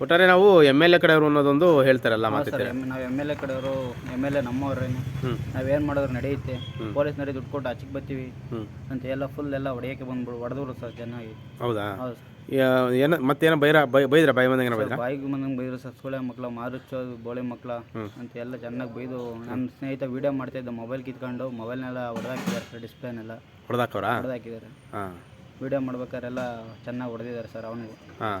ಒಟ್ಟಾರೆ ನಾವು M L A ಕಡೆಯವರು ಅನ್ನೋದೊಂದು ಹೇಳ್ತಾರಲ್ಲ ಸರ್ ಮಾತಿದ್ದಾರೆ ಎಂ ನಾವು ಎಂ ಎಲ್ ಎ ಕಡೆಯವರು ಎಂ ಎಲ್ ಎ ನಮ್ಮವ್ರೇನು ನಾವೇನು ಮಾಡಿದ್ರು ನಡೆಯುತ್ತೆ. ಪೊಲೀಸ್ನವ್ರಿಗೆ ದುಡ್ಡು ಕೊಟ್ಟು ಆಚೆಗೆ ಬರ್ತೀವಿ ಹ್ಞೂ ಅಂತ ಎಲ್ಲ ಫುಲ್ ಎಲ್ಲ ಹೊಡೆಯೋಕೆ ಬಂದ್ಬಿಡು ಹೊಡೆದ್ರು ಸರ್ ಚೆನ್ನಾಗಿ ಹೌದಾ? ಹೌದು ಸರ್. ಯಾ- ಏನ ಮತ್ತೇನೋ ಬೈರ ಬೈ ಬೈದ್ರ ಬಾಯಿ ಬಂದಂಗೆ ಬೈದ್ರ? ಬಾಯಿಗೆ ಬಂದಂಗೆ ಬೈದ್ರು ಸರ್ ಸೊಳ್ಳೆ ಮಕ್ಳ ಮಾರುಚ್ಚೋದು ಬೋಳೆ ಮಕ್ಳ ಅಂತ ಎಲ್ಲ ಚೆನ್ನಾಗಿ ಬೈದು ನನ್ನ ಸ್ನೇಹಿತ ವೀಡಿಯೋ ಮಾಡ್ತಾ ಇದ್ದ ಮೊಬೈಲ್ ಕಿತ್ಕೊಂಡು ಮೊಬೈಲ್ನೆಲ್ಲ ಹೊಡೆದಾಕಿದ್ದಾರೆ ಸರ್ ಡಿಸ್ಪ್ಲೇನೆಲ್ಲ ಹೊಡೆದಾಕವ್ರಾ ಹೊಡೆದಾಕಿದ್ದಾರೆ. ಹಾಂ. ವೀಡಿಯೋ ಮಾಡ್ಬೇಕಾದ್ರೆಲ್ಲ ಚೆನ್ನಾಗಿ ಹೊಡೆದಿದ್ದಾರೆ ಸರ್ ಅವನಿಗೆ. ಹಾಂ.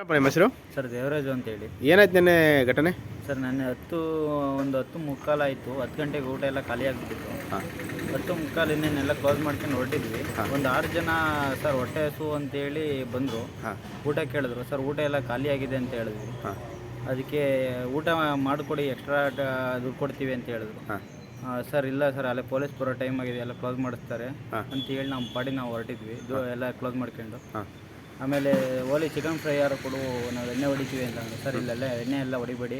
ಏನಪ್ಪ ನಿಮ್ಮ ಹೆಸರು? ಸರ್ ದೇವರಾಜು ಅಂತೇಳಿ. ಏನಾಯ್ತು ನಿನ್ನೆ ಘಟನೆ? ಸರ್ ನನ್ನ ಹತ್ತು ಒಂದು ಹತ್ತು ಮುಕ್ಕಾಲು ಆಯಿತು. ಹತ್ತು ಗಂಟೆಗೆ ಊಟ ಎಲ್ಲ ಖಾಲಿ ಆಗಿಬಿಟ್ಟಿತ್ತು. ಹತ್ತು ಮುಕ್ಕಾಲು ಇನ್ನೇನೆಲ್ಲ ಕ್ಲೋಸ್ ಮಾಡ್ಕೊಂಡು ಹೊರಟಿದ್ವಿ. ಒಂದು ಆರು ಜನ ಸರ್ ಹೊಟ್ಟೆ ಹಸು ಅಂತೇಳಿ ಬಂದರು. ಊಟ ಕೇಳಿದ್ರು. ಸರ್ ಊಟ ಎಲ್ಲ ಖಾಲಿ ಆಗಿದೆ ಅಂತ ಹೇಳಿದ್ವಿ. ಅದಕ್ಕೆ ಊಟ ಮಾಡಿಕೊಡಿ ಎಕ್ಸ್ಟ್ರಾ ದುಡ್ಡು ಕೊಡ್ತೀವಿ ಅಂತ ಹೇಳಿದ್ರು. ಹಾಂ. ಸರ್ ಇಲ್ಲ ಸರ್ ಅಲ್ಲೇ ಪೊಲೀಸ್ ಬರೋ ಟೈಮ್ ಆಗಿದೆ. ಎಲ್ಲ ಕ್ಲೋಸ್ ಮಾಡಿಸ್ತಾರೆ ಅಂತ ಹೇಳಿ ನಮ್ಮ ಪಾಡಿ ನಾವು ಹೊರಟಿದ್ವಿ. ಎಲ್ಲ ಕ್ಲೋಸ್ ಮಾಡ್ಕೊಂಡು. ಆಮೇಲೆ ಓಲಿ ಚಿಕನ್ ಫ್ರೈ ಯಾರು ಕೊಡು ನಾವು ಎಣ್ಣೆ ಹೊಡಿತೀವಿ ಅಂತ ಅಂದ್ರು. ಸರ್ ಇಲ್ಲೆಲ್ಲ ಎಣ್ಣೆ ಎಲ್ಲ ಹೊಡಿಬೇಡಿ.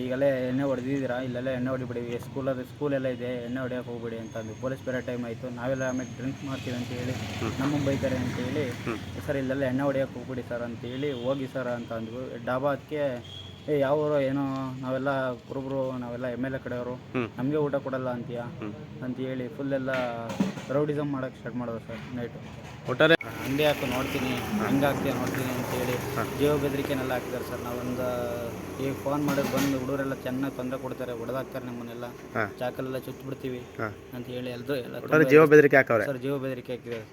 ಈಗಲೇ ಎಣ್ಣೆ ಹೊಡೆದಿದ್ದೀರಾ? ಇಲ್ಲೆಲ್ಲ ಎಣ್ಣೆ ಹೊಡಿಬೇಡಿ. ಸ್ಕೂಲಲ್ಲಿ ಸ್ಕೂಲೆಲ್ಲ ಇದೆ ಎಣ್ಣೆ ಹೊಡಿಯೋಕೆ ಹೋಗ್ಬೇಡಿ ಅಂತ ಅಂದ್ವಿ ಪೊಲೀಸ್ ಬೇರೆ ಟೈಮ್ ಆಯಿತು. ನಾವೆಲ್ಲ ಆಮೇಲೆ ಡ್ರಿಂಕ್ ಮಾಡ್ತೀವಿ ಅಂತ ಹೇಳಿ ನಮ್ಮ ಬೈತಾರೆ ಅಂತ ಹೇಳಿ ಸರ್ ಇಲ್ಲೆಲ್ಲ ಎಣ್ಣೆ ಹೊಡಿಯೋಕೆ ಹೋಗ್ಬೇಡಿ ಸರ್ ಅಂತ ಹೇಳಿ ಹೋಗಿ ಸರ್ ಅಂತ ಅಂದ್ವಿ ಡಾಬಾ ಏ ಯಾವೂರು ಏನೋ ನಾವೆಲ್ಲ ಕುರುಬರು ನಾವೆಲ್ಲ ಎಂ ಎಲ್ ಎ ಕಡೆಯವರು. ನಮಗೆ ಊಟ ಕೊಡಲ್ಲ ಅಂತೀಯ? ಅಂತ ಹೇಳಿ ಫುಲ್ ಎಲ್ಲ ರೌಡಿಸಮ್ ಮಾಡೋಕೆ ಸ್ಟಾರ್ಟ್ ಮಾಡೋದು ಸರ್ ನೈಟು ಒಟ್ಟಾರೆ ಹಂಗೆ ಹಾಕು ನೋಡ್ತೀನಿ. ಹಂಗೆ ಹಾಕ್ತೀಯ ನೋಡ್ತೀನಿ ಅಂತೇಳಿ ಜೀವ ಬೆದರಿಕೆನೆಲ್ಲ ಹಾಕಿದ್ದಾರೆ ಸರ್ ನಾವೊಂದು ಈಗ ಫೋನ್ ಮಾಡಿದ್ರೆ ಬಂದು ಹುಡುಗರೆಲ್ಲ ಚೆನ್ನಾಗಿ ತೊಂದರೆ ಕೊಡ್ತಾರೆ ಹೊಡೆದಾಕ್ತಾರೆ ನಮ್ಮನ್ನೆಲ್ಲ. ಚಾಕಲ್ಲೆಲ್ಲ ಚಾಕಲೆಲ್ಲ ಚುಚ್ಚಿಬಿಡ್ತೀವಿ ಅಂತ ಹೇಳಿ ಎಲ್ಲರೂ ಎಲ್ಲ ಜೀವ ಬೆದರಿಕೆ ಹಾಕವ್ರೆ. ಸರ್ ಜೀವ ಬೆದರಿಕೆ ಹಾಕಿದ್ದಾರೆ.